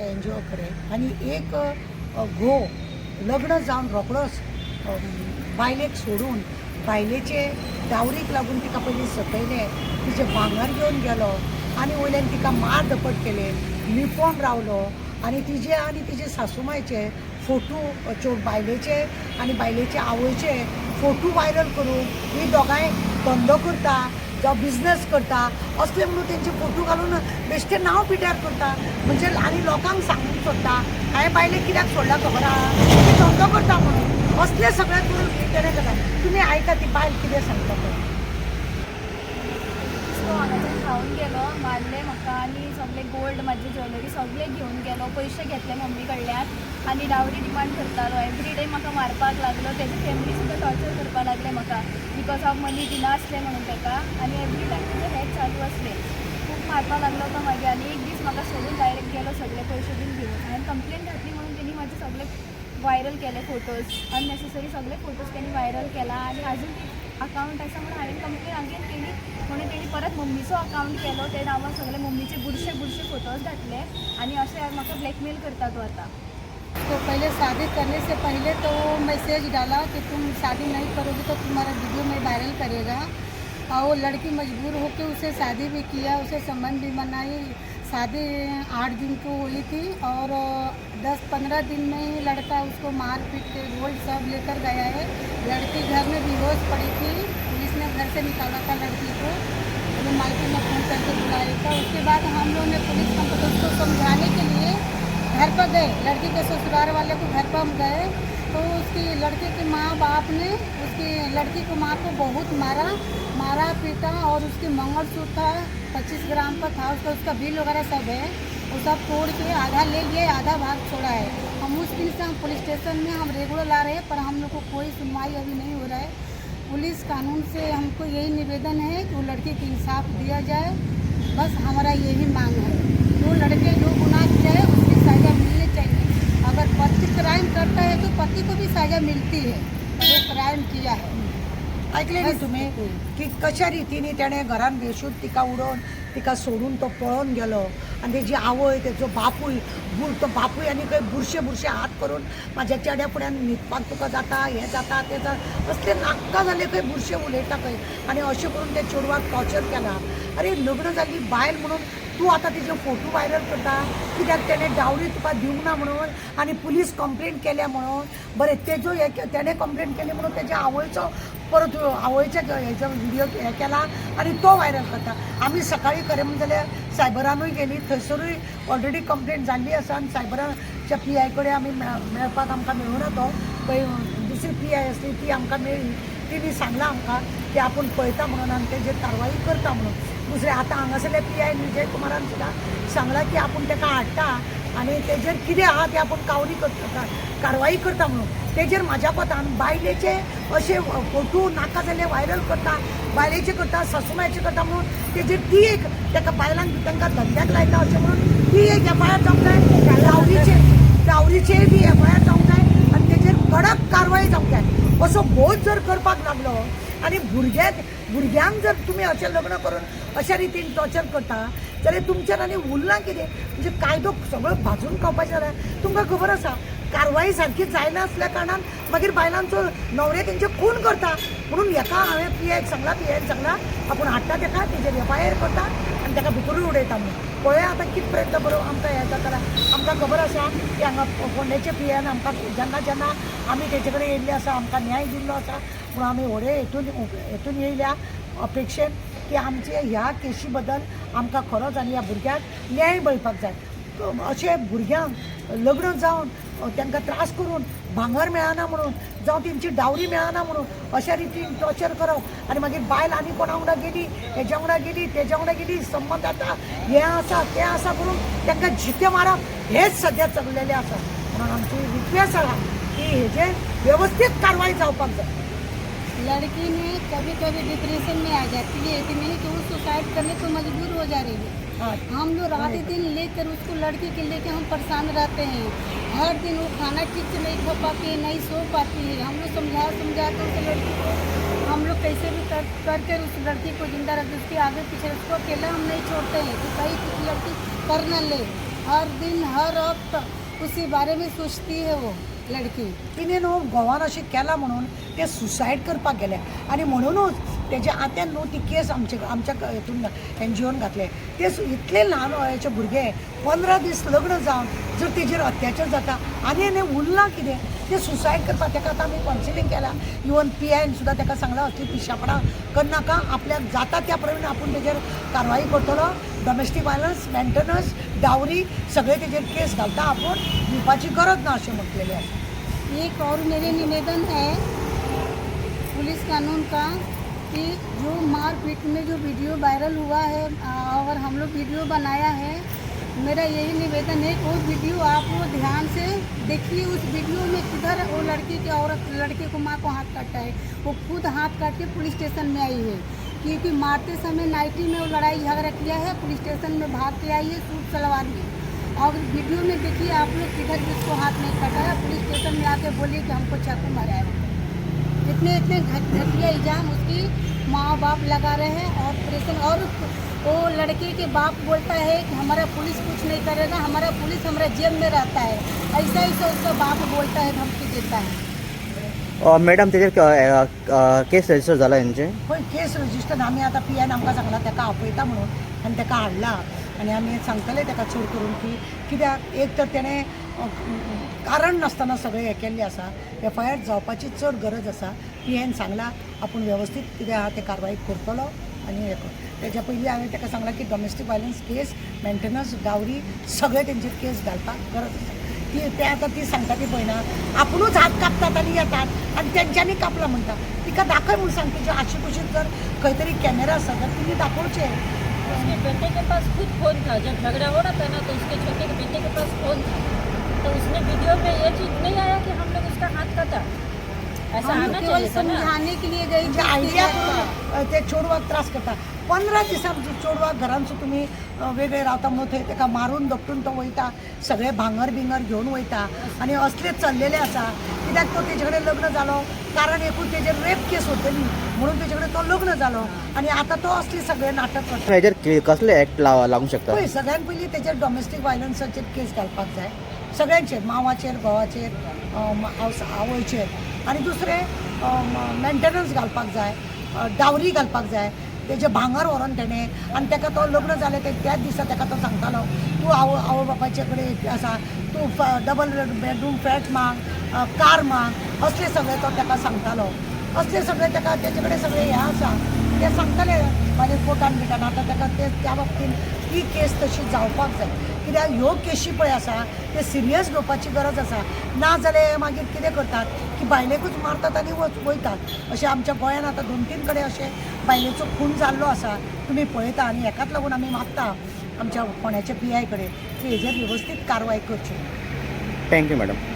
N G ओकडे आणि एक घो लग्न जावन रोखडोच बायलेक सोडून बायलेचे डावरीक लागून तिका पयलीं सकयलें तिचे भांगर घेवन गेलो आनी वयल्यान तिका मार दपट केले लिपोवन रावलो आनी तिजे आनी तिचे सासूमायचे फोटो चो बायलेचे आनी बायलेचे आवयचे फोटो व्हायरल करून ही दोगांय धंदो करता जावं बिझनेस करता असले म्हणून तेंचे फोटो घालून बेश्टे नांव पिड्यार करता. म्हणजे आनी लोकांक सांगूंक सोदता हांवें बायले कित्याक सोडला खबर आहा ती धंदो करता म्हणून. असले सगळे करून तेणें करता तुमी आयका ती बायल कितें सांगता पळय तो खावन गेलो मारले म्हाका आनी सगळे गोल्ड म्हाजी ज्वेलरी सगळे घेवन गेलो. पयशे घेतले मम्मी कडल्यान आनी डावरी डिमांड करतालो. एवरी डे म्हाका मारपाक लागलो. तेजी फॅमिली सुद्दां टॉर्चर करपाक लागले म्हाका बिकॉज ऑफ मनी दिनासले म्हणून ताका आनी एवरी टायम तेजे हेच चालू असले खूब मारपाक लागलो तो मागीर आनी एक दीस म्हाका सोडून डायरेक्ट गेलो सगळे पयशे बीन घेवन हांवें कंप्लेन घातली म्हणून तेणी म्हाजे सगळे व्हायरल केले फोटोज अननेसेसरी सगळे फोटोज त्यांनी व्हायरल केला. आणि अजून ती अकाउंट आसा म्हणून हांवें कंप्लेन अगेन केली. म्हणून तेणी परत मम्मीचो अकाउंट केलो. ते नांवार सगळे मम्मीचे बुरशे बुरशे फोटोज घातले. आणि असे म्हाका ब्लॅकमेल करता तो आता. तो पहले शादी करने से पहले तो मैसेज डाला कि तुम शादी नहीं करोगे तो तुम्हारा वीडियो में वायरल करेगा। और वो लड़की मजबूर होकर उसे शादी भी किया, उसे संबंध भी बनाई। शादी आठ दिन को हुई थी और दस पंद्रह दिन में ही लड़का उसको मार पीट के गोल्ड सब लेकर गया है। लड़की घर में बेहोश पड़ी थी, पुलिस ने घर से निकाला था लड़की को। वो मालकिन ने फ़ोन करके बुलाया था। उसके बाद हम लोग ने पुलिस को समझाने के लिए घर पर गए। लड़की के ससुराल वाले को घर पर हम गए। तो उसकी लड़के के माँ बाप ने उसकी लड़की को माँ को बहुत मारा। मारा, पीटा और उसकी मंगलसूत्र था, पच्चीस ग्राम का था, उसका उसका बिल वगैरह सब है। वो सब तोड़ के आधा ले लिए आधा भाग छोड़ा है। हम उस दिन से हम पुलिस स्टेशन में हम रेगुलर ला रहे हैं, पर हम लोग को कोई सुनवाई अभी नहीं हो रहा है। पुलिस कानून से हमको यही निवेदन है कि वो लड़के को इंसाफ दिया जाए। बस हमारा यही मांग है। जो लड़के जो गुनाह किया है। सजा मिलनी चाहिए। अगर पति क्राइम करता है तो पति को भी सजा मिलती है। क्राइम किया है। ऐकले न्ही तुम्ही? की कशा रितीने त्याने घरान बेशूद तिका उडोवन तिका सोडून तो पळून गेलो. आनी तेजी आवय तेजो बापूय बुर तो बापूय आनी खंय बुरशे बुरशे हात करून म्हाज्या चेड्या फुड्यान न्हिदपाक तुका जाता हें जाता तें जाता. असले नाक्का जाले खंय बुरशे उलयता खंय आनी अशें करून ते चेडवाक टॉर्चर केला. अरे लग्न जाल्ली बायल म्हणून तूं आतां तिचे फोटो व्हायरल करता. कित्याक त्याने डावरी तुका दिवंक ना म्हणून आनी पुलीस कंप्लेंट केल्या म्हणून. बरें तेजो हे त्याने कंप्लेंट केली म्हणून तेज्या आवयचो परत आवयच्या हेचो व्हिडिओ हे केला आनी तो व्हायरल करता आमी सकाळी खरें म्हणलें जाल्यार सायबरानूय गेली थंयसरूय ऑलरेडी कंप्लेंट जाल्ली आसा आनी सायबराच्या पी आय कडेन आमी मेळपाक आमकां मेळूना तो पळय दुसरी पी आय आसली ती आमकां मेळ्ळी तिणी सांगलां आमकां की आपूण पळयता म्हणून आनी तेजेर कारवाई करता म्हणून. दुसरे आतां हांगासरले पी आय विजय कुमारान सुद्दां सांगलां की आपूण ताका हाडटा. आनी तेजेर कितें आहा तें आपूण कावरी करता कारवाई करता म्हणून. तेजेर म्हाज्या पतान बायलेचे अशे फोटो नाका जाल्ले व्हायरल करता बायलेचे करता सासूमायचे करता म्हणून तेजेर ती एक ताका बायलांक तांकां धंद्याक लायता अशें म्हणून ती एक एफ आय आर जावंक जाय डावरीचे डावरीचे बी एफ आय आर जावंक जाय आनी तेजेर कडक कारवाय जावंक जाय. असो बोध जर करपाक लागलो आनी भुरग्याक भुरग्यांक जर तुमी अशें लग्न करून अशा रितीन टॉर्चर करता जाल्यार तुमच्यान आनी उरलां कितें म्हणजे कायदो सगळो भाजून खावपाचें जाल्यार तुमकां खबर आसा कारवाई सारकी जायना असल्या कारणान मागीर बायलांचो न्हवरे तेंचे खून करता. म्हणून हेका हांवें पी आयक सांगला पी सांगला आपूण हाडटा तेका तेजेर एफ आय आर करता आनी तेका भितरूय उडयता म्हणून. पळया आतां कित प्रयत्न बरो आमकां हें जाता आमकां खबर आसा की हांगा फोंडेचे पी आमकां जेन्ना जेन्ना आमी तेजे कडेन येयल्ले आसा आमकां न्याय दिल्लो आसा म्हणून आमी व्हडे हेतून हेतून येयल्या अपेक्षेन. की आमचे ह्या केशी बद्दल आमकां खरोच आनी ह्या भुरग्याक न्याय मेळपाक जाय. अशे भुरग्यांक लग्न जावन तांकां त्रास करून भांगर मेळना म्हणून जावं तेंची डावरी मेळना म्हणून अशा रितीन टॉर्चर करप आनी मागीर बायल आनी कोणा वांगडा गेली हेज्या वांगडा गेली तेज्या वांगडा गेली संबंद आतां हें आसा तें आसा करून तांकां जिते मारप हेच सद्या चलिल्लें आसा. म्हणून आमची रिक्वेस्ट आसा की हेजेर वेवस्थीत कारवाय जावपाक जाय. लड़की में कभी कभी डिप्रेशन में आ जाती है इतनी कि वो सुसाइड करने को मजबूर हो जा रही है। हाँ, हम लोग रात दिन लेकर उसको लड़की के लेके हम परेशान रहते हैं। हर दिन वो खाना ठीक से नहीं खा पाती है नहीं सो पाती है। हम लोग समझा समझा कर उस लड़की को। हम लोग कैसे भी कर करके उस लड़की को ज़िंदा रखते उसके आगे पीछे उसको अकेला हम नहीं छोड़ते हैं। कि कहीं कुछ लड़की कर न ले। हर दिन हर वक्त उसी बारे में सोचती है वो। लड़की तिने न्हू गोवान अशें केलां म्हणून ते सुसायड करपाक गेले. आनी म्हणूनच तेज्या आत्यान न्हू ती केस आमचे आमच्या हेतून एन जी ओन घातले. ते इतले ल्हान वयाचे भुरगे पंदरा दीस लग्न जावन जर तेजेर अत्याचार जाता आनी आनी उरलां कितें? ते सुसायड करपाक ताका आतां आमी कावन्सिलींग केलां. इवन पी आयन सुद्दां ताका सांगलां असली पिशापणां करनाका आपल्याक जाता त्या प्रमाणे आपूण तेजेर कारवाई करतलो. डॉमेस्टीक वायलन्स मेंटेनन्स डावरी सगळे तेजेर केस घालता आपूण. दिवपाची गरज ना अशें म्हटलेलें आसा एक और मेरे निवेदन है पुलिस कानून का कि जो मारपीट में जो वीडियो वायरल हुआ है और हम लोग वीडियो बनाया है, मेरा यही निवेदन है, वो वीडियो आप वो ध्यान से देखिए, उस वीडियो में किधर वो लड़की की औरत, लड़के को माँ को हाथ काटा है, वो खुद हाथ काट के पुलिस स्टेशन में आई है, क्योंकि मारते समय नाइटी में वो लड़ाई झगड़ा किया है, पुलिस स्टेशन में भाग के आई है, सूट सलवार में। और वीडियो में देखिए आप लोग किधर जिसको हाथ नहीं कटाया। पुलिस स्टेशन में आके बोलिए कि हमको चाकू मारा है। इतने इतने घटिया इल्ज़ाम उसकी माँ बाप लगा रहे हैं और प्रेशन और वो लड़के के बाप बोलता है कि हमारा पुलिस कुछ नहीं करेगा हमारा पुलिस हमारा जेब में रहता है। ऐसा ऐसा उसका बाप बोलता है धमकी देता है। अ, मॅडम तेजेर केस रजिस्टर जाला यांचे पळय केस रजिस्टर आमी आतां पी एन आमकां सांगला ताका आपयता म्हणून? आनी ताका हाडला आनी आमी सांगतले ताका चड करून की कित्याक एक तर तेणें कारण नासतना सगळें हें केल्लें आसा एफ आय आर जावपाची चड गरज आसा पी एन सांगला आपूण वेवस्थीत कितें आहा तें कारवाई करतलो आनी हें कर. तेच्या पयलीं हांवें ताका सांगलां की domestic violence case maintenance dowry सगळे तेंचेर केस घालपाक गरज आसा ती ते आतां ती सांगता ती पळयना आपुणूच हात कापतात आनी येतात आनी तेंच्यांनी कापला म्हणटा तिका दाखय म्हूण सांग तुज्या आशी कुशीत जर खंय तरी कॅमेरा आसा तर तिणी दाखोवचे. उसके बेटे के पास खुद फोन था। जब झगड़ा हो रहा था ना तो उसके छोटे के बेटे के पास फोन था। तो उसने वीडियो में ये चीज़ नहीं आया कि हम लोग उसका हाथ काटा ऐसा हम आना केवल समझाने के लिए गई थी आयडिया ते चोडवाक त्रास करता। पंदरा दिसां चोडवाक घरांचो तुमी अ, वेगळे रावता म्हणून थंय ताका मारून दपटून तो वयता सगळे भांगर बिंगर घेवन वयता आनी असले चल्लेले आसा कित्याक तो तेजे कडेन लग्न जालो कारण एकूच तेजेर रेप केस होतली म्हणून कडेन तो लग्न जालो आनी आतां तो असले सगळे नाटक करता. हेजेर कसले ऍक्ट लागू शकता पळय सगळ्यान पयलीं तेजेर डोमेस्टीक वायलन्साचेर केस घालपाक जाय सगळ्यांचेर मांवाचेर घोवाचेर आवयचेर आनी दुसरें मेंटेनन्स घालपाक जाय डावरी घालपाक जाय. तेजें भांगर व्हरोन तेणें आनी ताका तो लग्न जालें ते त्याच दिसा ताका तो सांगतालो तूं आवय आवय बापायचे कडेन आसा तूं डबल बेडरूम फ्लॅट माग कार माग. असले सगळे तो ताका सांगतालो. असले सगळे ताका तेजे कडेन सगळे हें आसा ते सांगताले मागीर कोर्टान बिटान आतां ताका ते त्या बाबतीन ही केस तशी जावपाक जाय. कित्याक ह्यो केशी पळय आसा ते सिरियस घेवपाची गरज आसा ना जाल्यार मागीर कितें करतात? की बायलेकूच मारतात आनी वच वयतात. अशें आमच्या गोंयान आतां दोन तीन कडेन अशें बायलेचो खून जाल्लो आसा तुमी पळयता आनी हेकाच लागून आमी मागता आमच्या फोण्याच्या पी आय कडेन की हेजेर वेवस्थीत कारवाय करची. Thank you madam